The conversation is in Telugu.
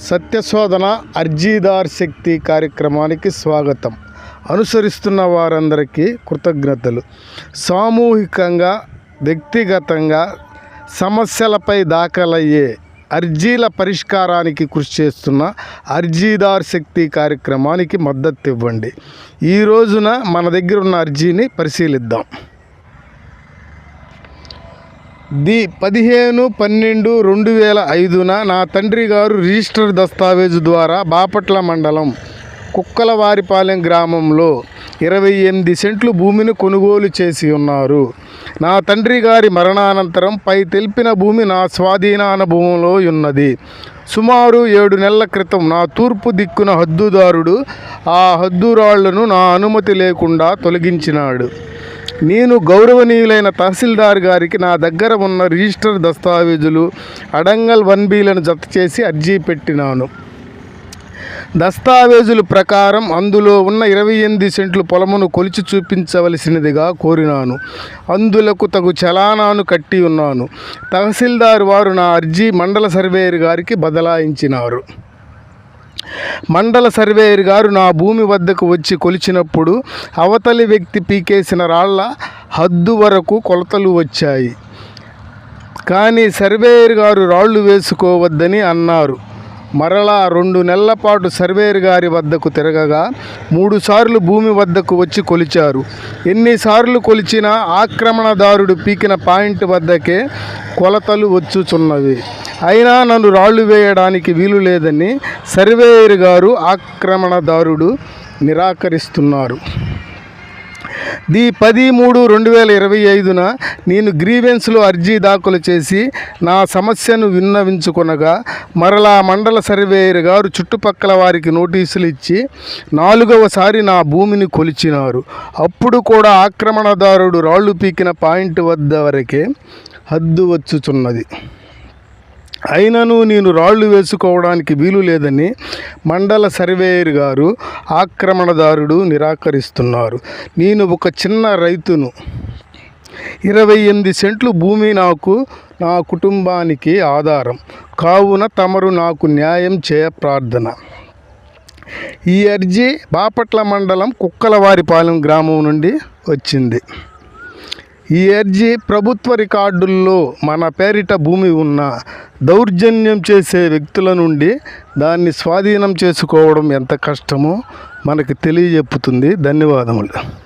సత్యశోధన అర్జీదార్ శక్తి కార్యక్రమానికి స్వాగతం. అనుసరిస్తున్న వారందరికీ కృతజ్ఞతలు. సామూహికంగా వ్యక్తిగతంగా సమస్యలపై దాఖలయ్యే అర్జీల పరిష్కారానికి కృషి చేస్తున్న అర్జీదార్ శక్తి కార్యక్రమానికి మద్దతు ఇవ్వండి. ఈ రోజున మన దగ్గర ఉన్న అర్జీని పరిశీలిద్దాం. ది పదిహేను పన్నెండు రెండు వేల ఐదున నా తండ్రి గారు రిజిస్టర్ దస్తావేజు ద్వారా బాపట్ల మండలం కుక్కలవారిపాలెం గ్రామంలో ఇరవై ఎనిమిది సెంట్లు భూమిని కొనుగోలు చేసి ఉన్నారు. నా తండ్రి గారి మరణానంతరం పై తెలిపిన భూమి నా స్వాధీనాన భూమిలో ఉన్నది. సుమారు ఏడు నెలల క్రితం నా తూర్పు దిక్కున హద్దుదారుడు ఆ హద్దురాళ్ళను నా అనుమతి లేకుండా తొలగించినాడు. నేను గౌరవనీయులైన తహసీల్దార్ గారికి నా దగ్గర ఉన్న రిజిస్టర్ దస్తావేజులు అడంగల్ వన్ బీలను జత చేసి అర్జీ పెట్టినాను. దస్తావేజుల ప్రకారం అందులో ఉన్న ఇరవై ఎనిమిది సెంట్లు పొలమును కొలిచి చూపించవలసినదిగా కోరినాను. అందులకు తగు చలానాను కట్టి ఉన్నాను. తహసీల్దార్ వారు నా అర్జీ మండల సర్వేయర్ గారికి బదలాయించినారు. మండల సర్వేయర్ గారు నా భూమి వద్దకు వచ్చి కొలిచినప్పుడు అవతలి వ్యక్తి పీకేసిన రాళ్ళ హద్దు వరకు కొలతలు వచ్చాయి. కానీ సర్వేయర్ గారు రాళ్ళు వేసుకోవద్దని అన్నారు. మరలా రెండు నెలల పాటు సర్వేయర్ గారి వద్దకు తిరగగా మూడుసార్లు భూమి వద్దకు వచ్చి కొలిచారు. ఎన్నిసార్లు కొలిచినా ఆక్రమణదారుడు పీకిన పాయింట్ వద్దకే కొలతలు వచ్చుచున్నవి. అయినా నన్ను రాళ్ళు వేయడానికి వీలు లేదని సర్వేయర్ గారు ఆక్రమణదారుడు నిరాకరిస్తున్నారు. ది పది మూడు రెండు వేల ఇరవై ఐదున నేను గ్రీవెన్స్లో అర్జీ దాఖలు చేసి నా సమస్యను విన్నవించుకొనగా మరలా మండల సర్వేయర్ గారు చుట్టుపక్కల వారికి నోటీసులు ఇచ్చి నాలుగవసారి నా భూమిని కొలిచినారు. అప్పుడు కూడా ఆక్రమణదారుడు రాళ్ళు పీకిన పాయింట్ వద్ద వరకే హద్దు వచ్చుచున్నది. అయినను నేను రాళ్ళు వేసుకోవడానికి వీలు లేదని మండల సర్వేయర్ గారు ఆక్రమణదారుడు నిరాకరిస్తున్నారు. నేను ఒక చిన్న రైతును. ఇరవై ఎనిమిది సెంట్లు భూమి నాకు నా కుటుంబానికి ఆధారం. కావున తమరు నాకు న్యాయం చేయ ప్రార్థన. ఈ అర్జీ బాపట్ల మండలం కుక్కలవారిపాలెం గ్రామం నుండి వచ్చింది. ఈ ఎర్జీ ప్రభుత్వ రికార్డుల్లో మన పేరిట భూమి ఉన్న దౌర్జన్యం చేసే వ్యక్తుల నుండి దాన్ని స్వాధీనం చేసుకోవడం ఎంత కష్టమో మనకు తెలియజెప్పుతుంది. ధన్యవాదములు.